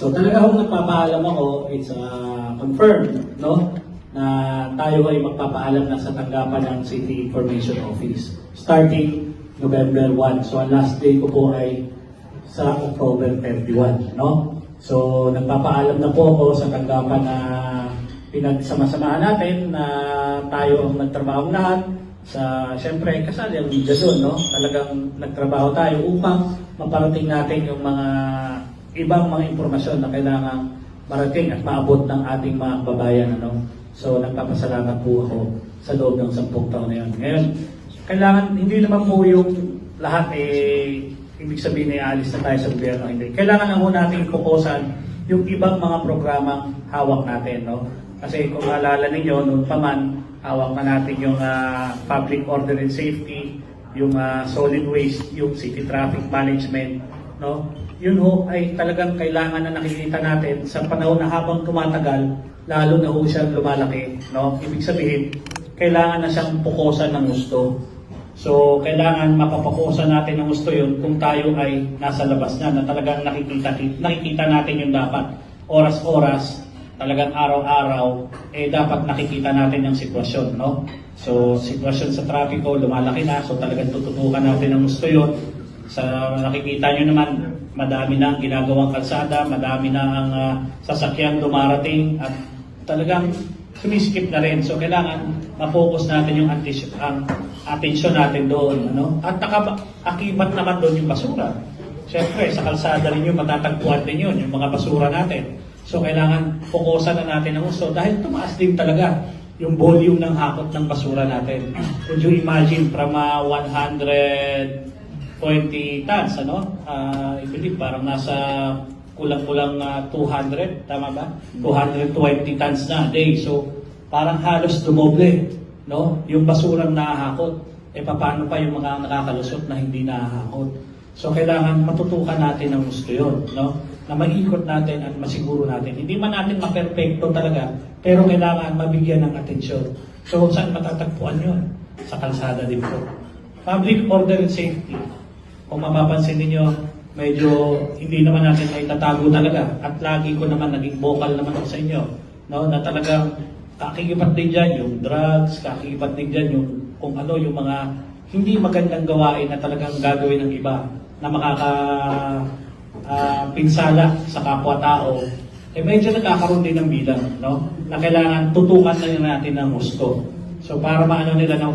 So talaga kung nagpapaalam ako, it's uh, confirmed, no? Na tayo ay magpapaalam na sa tanggapan ng City Information Office starting November 1. So ang last day ko po ay sa October 31, no? So nagpapaalam na po ako sa tanggapan na pinagsama-samahan natin na tayo ang nagtrabaho lahat sa siyempre kasali ang media doon, no? Talagang nagtrabaho tayo upang maparating natin yung mga ibang mga impormasyon na kailangan marating at maabot ng ating mga kababayan, ano? So nagpapasalamat po ako sa loob ng sampung taon na yun. Ngayon, kailangan hindi naman po yung lahat eh ibig sabihin ay alis na tayo sa gobyerno, hindi. Kailangan lang po natin fokusan yung ibang mga programang hawak natin, no? Kasi kung alala ninyo, noon pa man, hawak na natin yung ah, public order and safety, yung ah, solid waste, yung city traffic management, no? Yun ho ay talagang kailangan na nakikita natin sa panahon na habang tumatagal, lalo na ho siyang lumalaki, no? Ibig sabihin, kailangan na siyang pukusan ng gusto. So, kailangan mapapakusan natin ng gusto yun kung tayo ay nasa labas na, na talagang nakikita, nakikita natin yung dapat. Oras-oras, talagang araw-araw, eh dapat nakikita natin yung sitwasyon, no? So, sitwasyon sa trapiko, lumalaki na, so talagang tututukan natin ang gusto yun. Sa nakikita nyo naman, madami na ang ginagawang kalsada, madami na ang ah, uh, sasakyan dumarating at talagang sumiskip na rin. So kailangan ma-focus natin yung attention, natin doon. Ano? At nakaakibat naman doon yung basura. Siyempre, sa kalsada rin yun, matatagpuan din yun, yung mga basura natin. So kailangan fokusan na natin ang gusto dahil tumaas din talaga yung volume ng hakot ng basura natin. Could you imagine from ah, uh, 100 20 tons, ano? Uh, I believe parang nasa kulang-kulang ah, uh, 200, tama ba? Mm. 220 tons na a day. So, parang halos dumoble, no? Yung basurang nahahakot. E paano pa yung mga nakakalusot na hindi nahahakot? So, kailangan matutukan natin ng gusto yun, no? Na mag-ikot natin at masiguro natin. Hindi man natin maperfecto talaga, pero kailangan mabigyan ng atensyon. So, saan matatagpuan yun? Sa kalsada din po. Public order and safety. Kung mapapansin ninyo, medyo hindi naman natin ay tatago talaga. At lagi ko naman naging vocal naman ako sa inyo. No? Na talagang kakikipat din dyan yung drugs, kakikipat din dyan yung kung ano yung mga hindi magandang gawain na talagang gagawin ng iba na makaka ah, pinsala sa kapwa-tao, eh medyo nagkakaroon din ng bilang, no? Na kailangan tutukan na natin ng gusto. So para maano nila na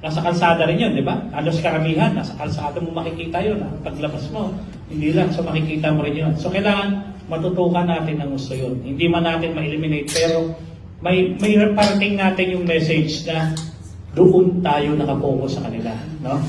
nasa kalsada rin yun, di ba? Alos karamihan, nasa kalsada mo makikita yun. ah. Paglabas mo, hindi lang, so makikita mo rin yun. So kailangan matutukan natin ng gusto yun. Hindi man natin ma-eliminate, pero may may parating natin yung message na doon tayo nakapokus sa kanila, no?